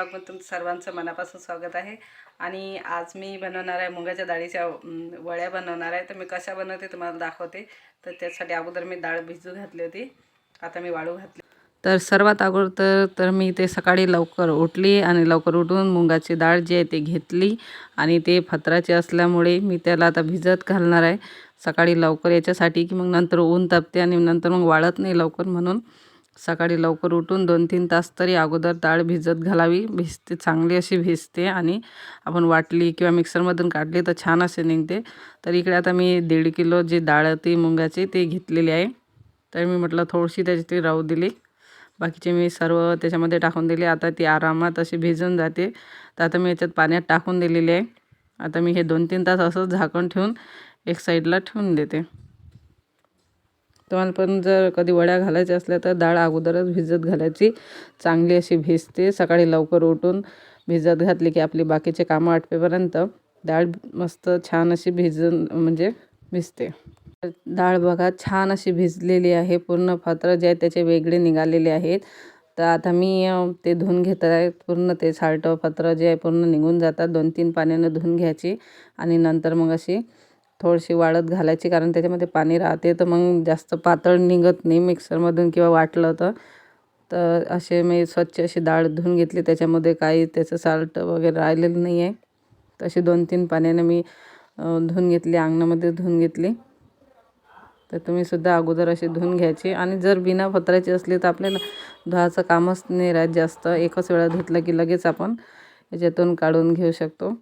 ब्लॉगमध्ये तुमचं सर्वांचं मनापासून स्वागत आहे. आणि आज मी बनवणार आहे मुगाच्या डाळीच्या वळ्या वड्या बनवणार आहे. तर मी कशा बनवते तुम्हाला दाखवते. तर त्यासाठी अगोदर मी डाळ भिजू घातली होती. आता मी वाळू घातली. तर सर्वात अगोदर तर मी ते सकाळी लवकर उठली आणि लवकर उठून मुगाची डाळ जी आहे ती घेतली. आणि ते फत्राचे असल्यामुळे मी त्याला आता भिजत घालणार आहे. सकाळी लवकर याच्यासाठी की मग नंतर ऊन तापते आणि नंतर मग वाळत नाही लवकर म्हणून. सकाळी लवकर उठून दोन तीन तास तरी अगोदर डाळ भिजत घालावी. भिजते चांगली अशी भिजते आणि आपण वाटली किंवा मिक्सरमधून काढली तर छान असे निघते. तर इकडे आता मी दीड किलो जी डाळ होती मुंगाची ती घेतलेली आहे. तर मी म्हटलं थोडीशी त्याची ती राहू दिली. बाकीचे मी सर्व त्याच्यामध्ये टाकून दिले. आता ती आरामात अशी भिजून जाते. तर आता मी याच्यात पाण्यात टाकून दिलेली आहे. आता मी हे दोन तीन तास असंच झाकण ठेवून एक साईडला ठेवून देते. तुम्हाला पण जर कधी वड्या घालायच्या असल्या तर डाळ अगोदरच भिजत घालायची. चांगली अशी भिजते. सकाळी लवकर उठून भिजत घातली की आपली बाकीचे कामं आटपेपर्यंत डाळ मस्त छान अशी भिजून म्हणजे भिजते. डाळ बघा छान अशी भिजलेली आहे. पूर्ण पात्र जे आहे त्याचे वेगळे निघालेले आहेत. तर आता मी ते धुवून घेत आहे. पूर्ण ते साल्टं पत्र जे आहे पूर्ण निघून जातात. दोन तीन पाण्यानं धुवून घ्यायची आणि नंतर मग अशी थोडीशी वाळत घालायची कारण त्याच्यामध्ये पाणी राहते. तर मग जास्त पातळ निघत नाही मिक्सरमधून किंवा वाटलं तर. तर असे मी स्वच्छ अशी डाळ धुवून घेतली. त्याच्यामध्ये काही त्याचं साल्ट वगैरे राहिलेलं नाही आहे तशी दोन तीन पाण्याने मी धुवून घेतली अंगणामध्ये धुवून घेतली. तर तुम्ही सुद्धा अगोदर अशी धुवून घ्यायची. आणि जर बिना पत्राची असली तर आपल्याला धुवायचं कामच नाही राहत जास्त. एकच वेळा धुतलं की लगेच आपण याच्यातून काढून घेऊ शकतो.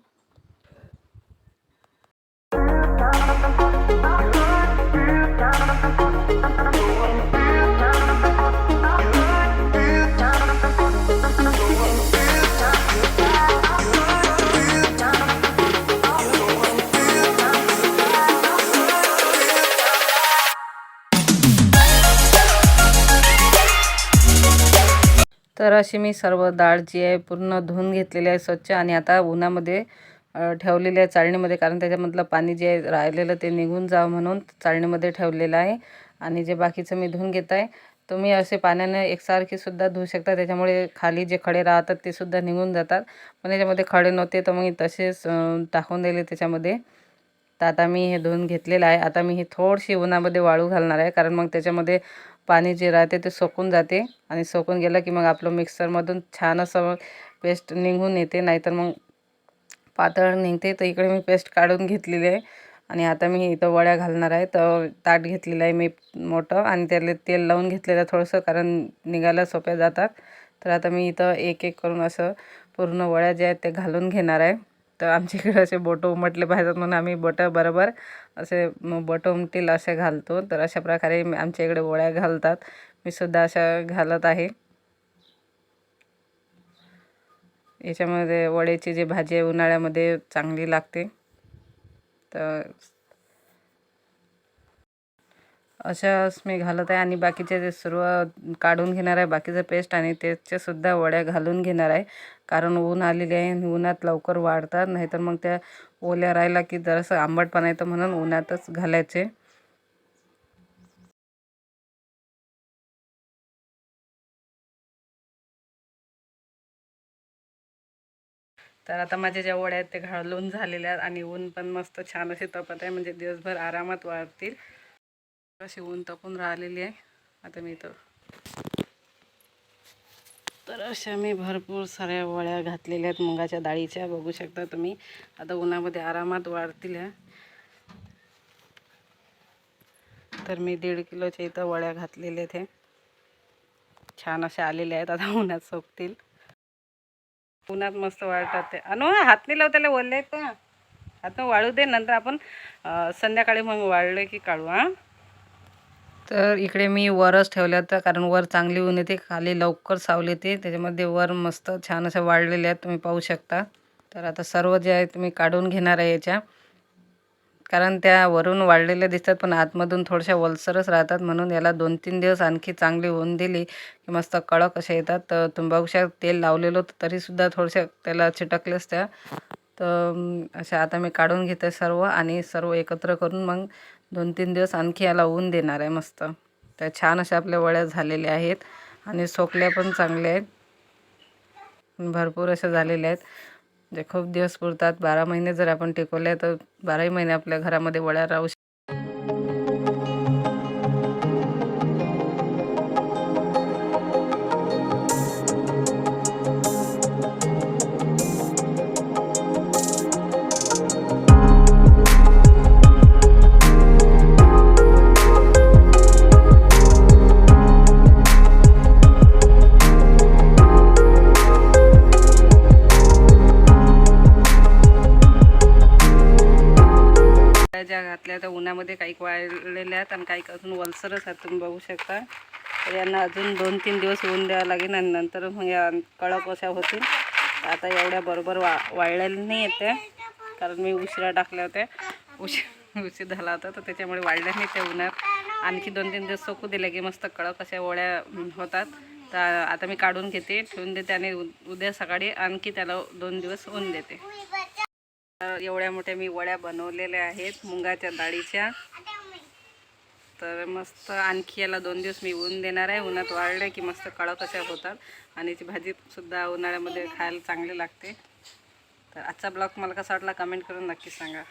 तर अशी मी सर्व डाळ जी आहे पूर्ण धुवून घेतलेली आहे स्वच्छ आणि आता उन्हामध्ये ठेवलेले आहे चाळणीमध्ये कारण त्याच्यामधलं पाणी जे आहे राहिलेलं ते निघून जावं म्हणून चाळणीमध्ये ठेवलेलं आहे. आणि जे बाकीचं मी धुवून घेत आहे तुम्ही असे पाण्याने एकसारखीसुद्धा धुवू शकता. त्याच्यामुळे खाली जे खडे राहतात ते सुद्धा निघून जातात. पण याच्यामध्ये खडे नव्हते तर मग मी तसेच टाकून दिले त्याच्यामध्ये. तर आता मी हे धुवून घेतलेलं आहे. आता मी ही थोडीशी उन्हामध्ये वाळू घालणार आहे कारण मग त्याच्यामध्ये पाणी जे राहते ते सोकून जाते. आणि सोकून गेलं की मग आपलं मिक्सरमधून छान असं पेस्ट निघून येते नाहीतर मग पातळ निघते. तर इकडे मी पेस्ट काढून घेतलेली आहे. आणि आता मी इथं वड्या घालणार आहे. तर ताट घेतलेलं आहे मी मोठं आणि त्याला तेल लावून घेतलेलं आहे थोडंसं कारण निघायला सोप्या जातात. तर आता मी इथं एक एक करून असं पूर्ण वड्या ज्या आहेत ते घालून घेणार आहे. तर आमच्या इकडे असे बोटं उमटले पाहिजेत म्हणून आम्ही बोटं बरोबर असे म- बोटं उमटील असे घालतो. तर अशा प्रकारे आमच्या इकडे वड्या घालतात. मी सुद्धा अशा घालत आहे. याच्यामध्ये वड्याची जी भाजी आहे उन्हाळ्यामध्ये चांगली लागते. तर अशाच मी घालत आहे आणि बाकीचे जे सर्व काढून घेणार आहे बाकीचं पेस्ट आणि त्याच्यासुद्धा वड्या घालून घेणार आहे. कारण ऊन आलेले आहे आणि उन्हात लवकर वाढतात नाहीतर मग त्या ओल्या राहिला की जरासं आंबटपणा येतं म्हणून उन्हातच घालायचे. तर आता माझ्या ज्या वड्या आहेत ते घालून झालेल्या आहेत आणि ऊन पण मस्त छान असे तपत आहे. म्हणजे दिवसभर आरामात वाढतील. अशी ऊन तपून राहिलेली आहे. आता मी तर तर अशा मी भरपूर साऱ्या वड्या घातलेल्या आहेत मुगाच्या डाळीच्या. बघू शकता तुम्ही. आता उन्हामध्ये आरामात वाढतील तर मी दीड किलोच्या इथं वड्या घातलेल्या आहेत छान अशा आलेल्या आहेत. आता उन्हात सोकतील. उन्हात मस्त वाळतात ते. अनु हो, हात नाही लाव त्याला ओले आहेत का? हातनं वाळू दे नंतर आपण संध्याकाळी मग वाळलं की काढू हां? तर इकडे मी वरच ठेवल्या होतं कारण वर चांगली ऊन येते खाली लवकर सावली ते त्याच्यामध्ये वर मस्त छान असं वाळलेले आहेत तुम्ही पाहू शकता. तर आता सर्व जे आहे तुम्ही काढून घेणार आहे याच्या. कारण त्या वरून वाळलेल्या दिसतात पण आतमधून थोड्याशा वलसरच राहतात. म्हणून याला दोन तीन दिवस आणखी चांगली ऊन दिली की मस्त कडक असे येतात. तर तुम्ही तेल लावलेलं होतं तरीसुद्धा थोडशा त्याला चिटकलेच त्या तर अशा आता मी काढून घेते सर्व आणि सर्व एकत्र करून मग दोन तीन दिवस आणखी याला ऊन देणार आहे मस्त. त्या छान अशा आपल्या वड्या झालेल्या आहेत आणि सोकल्या पण चांगल्या आहेत. भरपूर अशा झालेल्या आहेत. जे खूप दिवस पुरतात. बारा महिने जर आपण टिकवले तर बाराही महिने आपल्या घरामध्ये वड्या राहू शक घातल्या त्या उन्हामध्ये काही वाळलेल्या आहेत आणि काही अजून वलसरच आहेत तुम्ही बघू शकता. तर यांना अजून दोन तीन दिवस ऊन द्यावं लागेल आणि नंतर मग या कडक अशा होतील. आता एवढ्या बरोबर वा वाळलेल्या नाही आहेत त्या कारण मी उशिरा टाकल्या होत्या. उशीर उशीर झाला होता तर त्याच्यामुळे वाढल्या नाही त्या उन्हात. आणखी दोन तीन दिवस सोकू दिल्या की मस्त कडक अशा ओळ्या होतात. तर आता मी काढून घेते ठेवून देते आणि उ- उद्या सकाळी आणखी त्याला दोन दिवस ऊन देते. एवढ्या मोठ्या मी वड्या बनवलेल्या आहेत मुंगाच्या डाळीच्या. तर मस्त आणखी याला दोन दिवस मी ऊन देणार आहे. उन्हात वाळल्या की मस्त कळत अशा होतात. आणि याची भाजीसुद्धा उन्हाळ्यामध्ये खायला चांगली लागते. तर आजचा ब्लॉग मला कसा वाटला कमेंट करून नक्की सांगा.